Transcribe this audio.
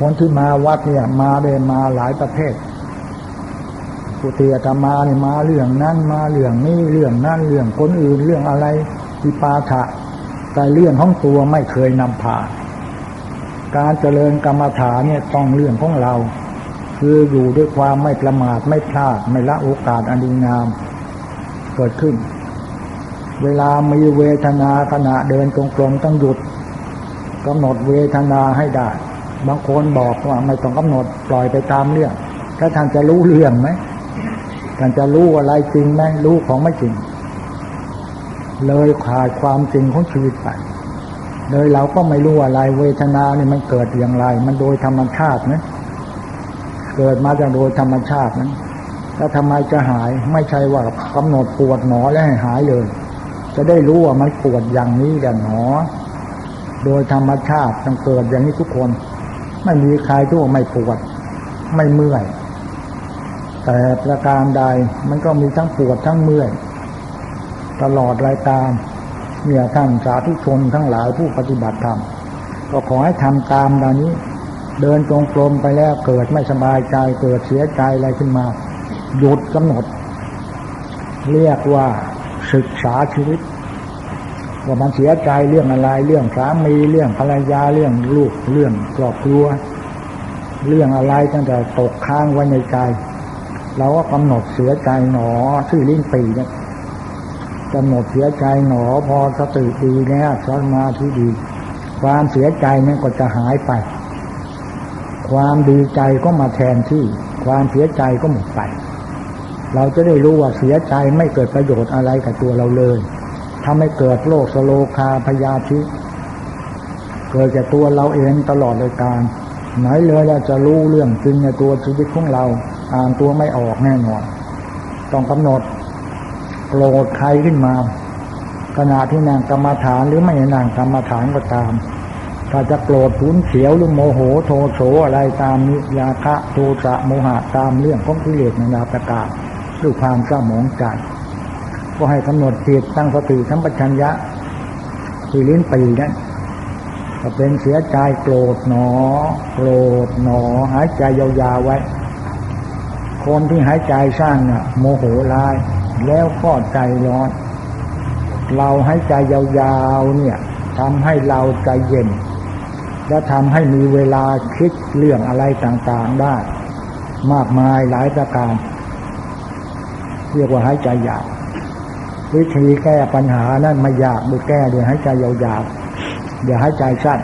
คนที่มาวัดเนี่ย มาเลยมาหลายประเภทกุฏิอาตมาเนี่ยมาเรื่องนั้นมาเรื่องนี้เรื่องนั้นเรื่องคนอื่นเรื่องอะไรวิปาถะแต่เรื่องของตัวไม่เคยนำพาการเจริญกรรมฐานเนี่ยต้องเรื่องของเรา คืออยู่ด้วยความไม่ประมาทไม่พลาดไม่ละโอกาสอันดีงาม เกิดขึ้น เวลามีเวทนาขณะเดินจงกรมต้องหยุดกำหนดเวทนาให้ได้ บางคนบอกว่าไม่ต้องกำหนดปล่อยไปตามเรื่องถ้าท่านจะรู้เรื่องไหมท่านจะรู้อะไรจริงไหมรู้ของไม่จริง เลยขาดความจริงของชีวิตไปเลยเราก็ไม่รู้อะไรเวทนานี่ยมันเกิดอย่างไร มันโดยธรรมชาตินะเกิดมาจากโดยธรรมชาตินั้นแล้วทำไมจะหายไม่ใช่ว่ากำหนดปวดหนอแล้วให้หายเลย จะได้รู้ว่ามันปวดอย่างนี้แหละหนอ โดยธรรมชาติต้องเกิดอย่างนี้ทุกคน ไม่มีใครที่วไม่ปวด ไม่เมื่อย แต่ประการใดมันก็มีทั้งปวดทั้งเมื่อย ตลอดรายการเนี่ยท่านสาธุชนทั้งหลายผู้ปฏิบัติธรรมก็ขอให้ทำตามดานี้ เดินจงกรมไปแล้วเกิดไม่สบายใจเกิดเสียใจอะไรขึ้นมา หยุดกำหนด เรียกว่าศึกษาชีวิต ว่ามันเสียใจเรื่องอะไร เรื่องสามีเรื่องภรรยาเรื่องลูกเรื่องครอบครัว เรื่องอะไรตั้งแต่ตกค้างไว้ในใจเราก็กำหนดเสียใจหนอชื่อลิ้นปีเนี่ยกำหนดเสียใจหนอพอสติดีแล้วสมาธิดี ความเสียใจนั้นก็จะหายไป ความดีใจก็มาแทนที่ ความเสียใจก็หมดไป เราจะได้รู้ว่าเสียใจไม่เกิดประโยชน์อะไรกับตัวเราเลย ทำให้เกิดโรคสโลคาพยาธิเกิดจากตัวเราเองตลอดเลยการ ไหนเลยเราจะรู้เรื่องจริงในตัวชีวิตของเราอ่านตัวไม่ออกแน่นอน ต้องกำหนดโกรธใครขึ้นมา ขณะที่นางกรรมฐานหรือไม่นางกรรมฐานก็ตาม ถ้าจะโกรธทุนเขียวหรือโมโหโทโสอะไรตามนิยาคะโทสะโมหะตามเรื่องของกิเลสนานาประการด้วยความเศร้าหมองใจ ก็ให้กำหนดจิตตั้งสติทั้งปัญญะที่ลิ้นปีนั้นก็เป็นเสียใจโกรธหนอ โกรธหนอ หายใจยาวๆไว้ คนที่หายใจสั้นน่ะ โมโหร้าย แล้วก็ใจร้อน เราหายใจยาวๆเนี่ยทำให้เราใจเย็น และทำให้มีเวลาคิดเรื่องอะไรต่างๆได้ มากมายหลายประการ เรียกว่าหายใจยาว วิธีแก้ปัญหานั้นไม่ยากโดยแก้โดยให้ใจยาวๆอย่าหายใจสั้น